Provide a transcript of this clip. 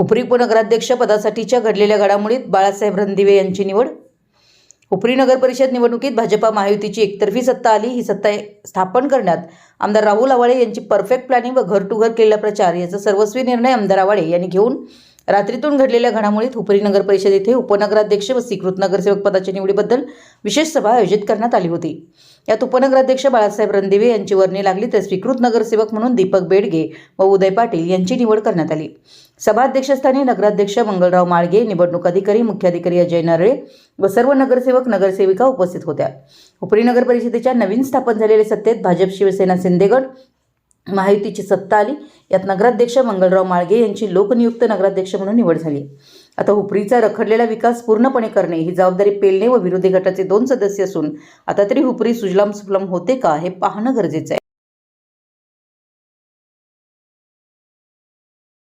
उपरी उपनगराध्यक्ष पदासाठीच्या घडलेल्या घडामोडीत बाळासाहेब रणदिवे यांची निवड. उपरी नगर परिषद निवडणुकीत भाजपा महायुतीची एकतर्फी सत्ता आली. ही सत्ता स्थापन करण्यात आमदार राहुल आवाळे यांची परफेक्ट प्लॅनिंग व घर टू घर केलेला प्रचार याचा सर्वस्वी निर्णय आमदार आवाळे यांनी घेऊन रात्रीतून घडलेल्या घडामोडीत हुपरी नगर परिषद येथे उपनगराध्यक्ष व स्वीकृत नगरसेवक पदाच्या निवडीबद्दल विशेष सभा आयोजित करण्यात आली होती. यात उपनगराध्यक्ष बाळासाहेब रणदिवे यांची वर्णी लागली तर स्वीकृत नगरसेवक म्हणून दीपक बेडगे व उदय पाटील यांची निवड करण्यात आली. सभाध्यक्षस्थानी नगराध्यक्ष मंगलराव माळगे निवडणूक अधिकारी मुख्याधिकारी अजय नरळे व सर्व नगरसेवक नगरसेविका उपस्थित होत्या. उपरी नगर परिषदेच्या नवीन स्थापन झालेल्या सत्तेत भाजप शिवसेना शिंदेगड महायुतीची सत्ता आली. यात नगराध्यक्ष मंगलराव माळगे यांची लोकनियुक्त नगराध्यक्ष म्हणून निवड झाली. आता हुपरीचा रखडलेला विकास पूर्णपणे करणे ही जबाबदारी पेलणे व विरोधी गटाचे दोन सदस्य असून आता तरी हुपरी सुजलाम सुफलाम होते का हे पाहणं गरजेचं आहे.